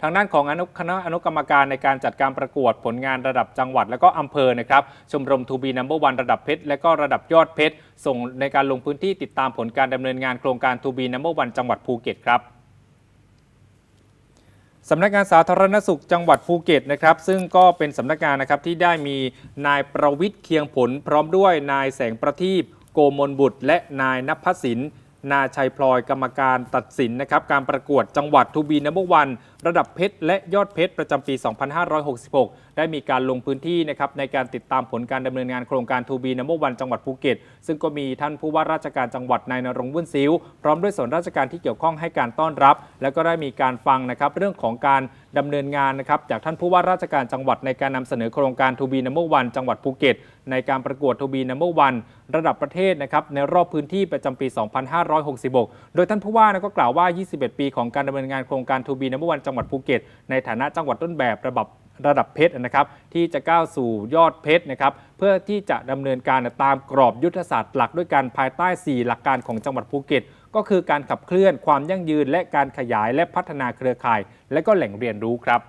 ทางด้านของอนุคณะอนุกรรมการในการจัดการประกวดผลงานระดับจังหวัดและก็อำเภอนะครับชมรมทูบีนัมเบอร์วันระดับเพชรและก็ระดับยอดเพชรส่งในการลงพื้นที่ติดตามผลการดำเนินงานโครงการทูบีนัมเบอร์วันจังหวัดภูเก็ตครับสำนักงานสาธารณสุขจังหวัดภูเก็ตนะครับ ซึ่งก็เป็นสำนักงานนะครับที่ได้มีนายประวิทย์เคียงผล พร้อมด้วยนายแสงประทีปโกมลบุตร และนายนภสินนาชัยพลอยกรรมการตัดสินนะครับการประกวดจังหวัดทูบีนัมเบอร์วัน ระดับเพชรและยอดเพชรประจำปี 2566 ได้มีการลงพื้นที่นะครับในการติดตามผลการดำเนินงานโครงการทูบีนัมเบอร์วันจังหวัดภูเก็ต ซึ่งก็มีท่านผู้ว่าราชการจังหวัดนายนรงวุ่นซิวพร้อมด้วยส่วนราชการที่เกี่ยวข้องให้การต้อนรับ แล้วก็ได้มีการฟังนะครับเรื่องของการดำเนินงานนะครับจากท่านผู้ว่าราชการจังหวัดในการนำเสนอโครงการทูบีนัมเบอร์วันจังหวัดภูเก็ต ในการประกวดทูบีนัมเบอร์วันระดับประเทศนะครับในรอบพื้นที่ประจำปี 2566 โดยท่านผู้ว่านะก็กล่าวว่า 21 ปีของการดำเนินงานโครงการทูบีนัมเบอร์วันจังหวัดภูเก็ต ในฐานะจังหวัดต้นแบบระดับระดับเพชรนะครับที่จะก้าวสู่ยอดเพชรนะครับเพื่อที่จะดำเนินการตามกรอบยุทธศาสตร์หลักด้วยกันภายใต้ 4 หลักการของจังหวัดภูเก็ต ก็คือการขับเคลื่อนความยั่งยืน และการขยายและพัฒนาเครือข่าย และก็แหล่งเรียนรู้ครับ